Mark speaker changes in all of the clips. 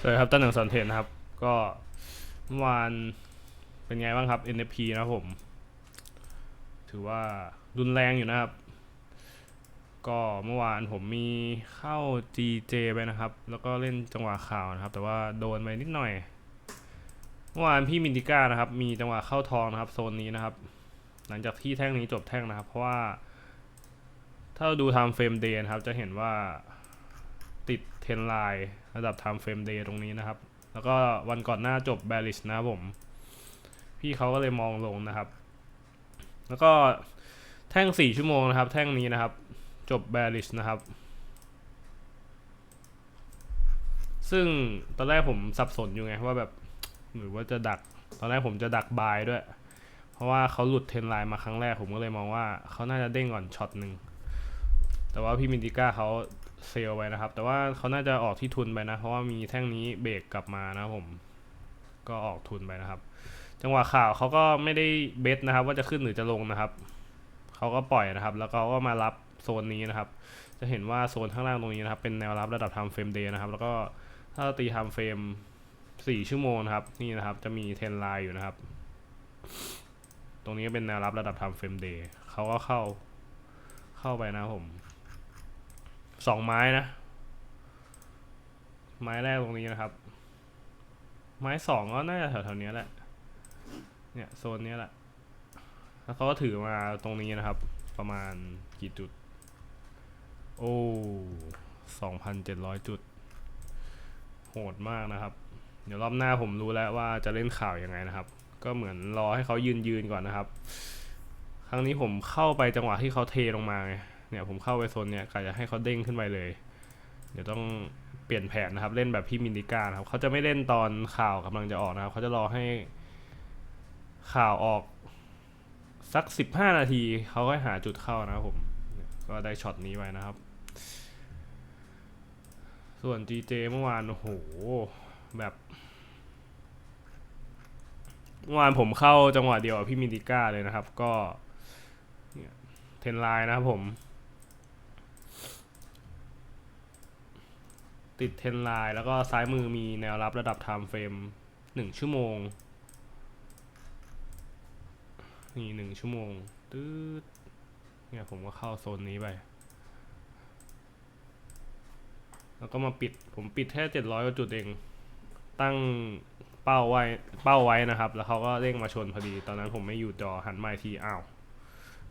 Speaker 1: สวัสดีครับต้นหนังสอนเทนนะครับ ก็เมื่อวานเป็นไงบ้างครับ NFP นะผม ถือว่ารุนแรงอยู่นะครับ ก็เมื่อวานผมมีเข้า GJ ไปนะครับ แล้วก็เล่นจังหวะข่าวนะครับ แต่ว่าโดนไปนิดหน่อย เมื่อวานพี่มินติก้านะครับ มีจังหวะเข้าทองนะครับโซนนี้นะครับ หลังจากที่แท่งนี้จบแท่งนะครับ เพราะว่า ถ้าเราดูทม์เฟรมเดย์นะครับ จะเห็นว่า ติดเทนไลน์ระดับ time frame day ตรงนี้นะครับ แล้วก็วันก่อนหน้าจบ bearish นะครับผม พี่เขาก็เลยมองลงนะครับ แล้วก็แท่ง 4 ชั่วโมงนะครับ แท่งนี้นะครับ จบ bearish นะครับ ซึ่งตอนแรกผมสับสนอยู่ไงว่าแบบหรือว่าจะดัก ตอนแรกผมจะดักบายด้วย เพราะว่าเขาหลุดเทนไลน์มาครั้งแรกผมก็เลยมองว่าเขาน่าจะเด้งก่อนช็อตหนึ่งแต่ว่าพี่มินติก้าเขา เซลไว้นะครับ แต่ว่าเขาน่าจะออกที่ทุนไปนะ เพราะว่ามีแท่งนี้เบรกกลับมานะผม ก็ออกทุนไปนะครับ จังหวะข่าวเขาก็ไม่ได้เบสนะครับ ว่าจะขึ้นหรือจะลงนะครับ เขาก็ปล่อยนะครับ แล้วเขาก็มารับโซนนี้นะครับ จะเห็นว่าโซนข้างล่างตรงนี้นะครับ เป็นแนวรับระดับ time frame day นะครับ แล้วก็ถ้าตี time frame สี่ชั่วโมงนะครับ นี่นะครับ จะมีเทนไลน์อยู่นะครับ ตรงนี้ก็เป็นแนวรับระดับ time frame day เขาก็เข้าเข้าไปนะผม สองไม้นะ ไม้แรกตรงนี้นะครับ ไม้สองก็น่าจะแถวๆนี้แหละ เนี่ยโซนนี้แหละ แล้วเขาก็ถือมาตรงนี้นะครับ ประมาณกี่จุด โอ้สองพันเจ็ดร้อยจุด โหดมากนะครับ เดี๋ยวรอบหน้าผมรู้แล้วว่าจะเล่นข่าวยังไงนะครับ ก็เหมือนรอให้เขายืนยืนๆก่อนนะครับ ครั้งนี้ผมเข้าไปจังหวะที่เขาเทลงมาไง เนี่ยผมเข้าไปโซนเนี่ยกะจะให้เขาเด้งขึ้นไปเลย เดี๋ยวต้องเปลี่ยนแผนนะครับ เล่นแบบพี่มินดิก้านะครับเขาจะไม่เล่นตอนข่าวกำลังจะออกนะครับเขาจะรอให้ข่าวออกสักสิบห้านาทีเขาก็หาจุดเข้านะครับผม ก็ได้ช็อตนี้ไว้นะครับ ส่วน GJ เมื่อวานโอ้โหแบบเมื่อวานผมเข้าจังหวะเดียวกับพี่มินดิก้าเลยนะครับ ก็เนี่ยเทนไลน์นะครับผม ติดเทนไลน์แล้วก็ซ้ายมือมีแนวรับระดับ time frame หนึ่งชั่วโมง นี่หนึ่งชั่วโมงตืดเนี่ยผมก็เข้าโซนนี้ไป แล้วก็มาปิดผมปิดแค่เจ็ดร้อยกว่าจุดเอง ตั้งเป้าไว้เป้าไว้นะครับ แล้วเขาก็เร่งมาชนพอดี ตอนนั้นผมไม่อยู่จอหันมาอีกทีอ้าว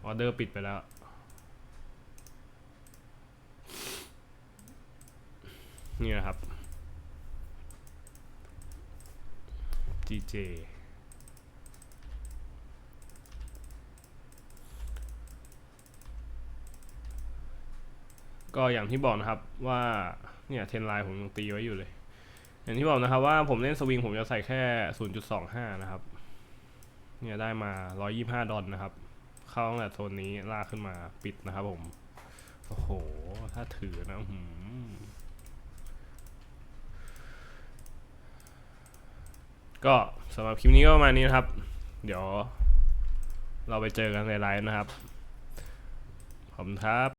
Speaker 1: ออเดอร์ปิดไปแล้ว นี่นะครับ GJ ก็อย่างที่บอกนะครับว่าเนี่ยเทนไลน์ผมยังตีไว้อยู่เลย อย่างที่บอกนะครับว่าผมเล่นสวิงผมจะใส่แค่ 0.25 นะครับ เนี่ยได้มา 125 ดอลนะครับ เข้าตั้งแต่โซนนี้ลากขึ้นมาปิดนะครับผม โอ้โห ถ้าถือนะหือ ก็สำหรับคลิปนี้ก็ประมาณนี้นะครับ เดี๋ยว เราไปเจอกันในไลฟ์นะครับ ขอบคุณครับ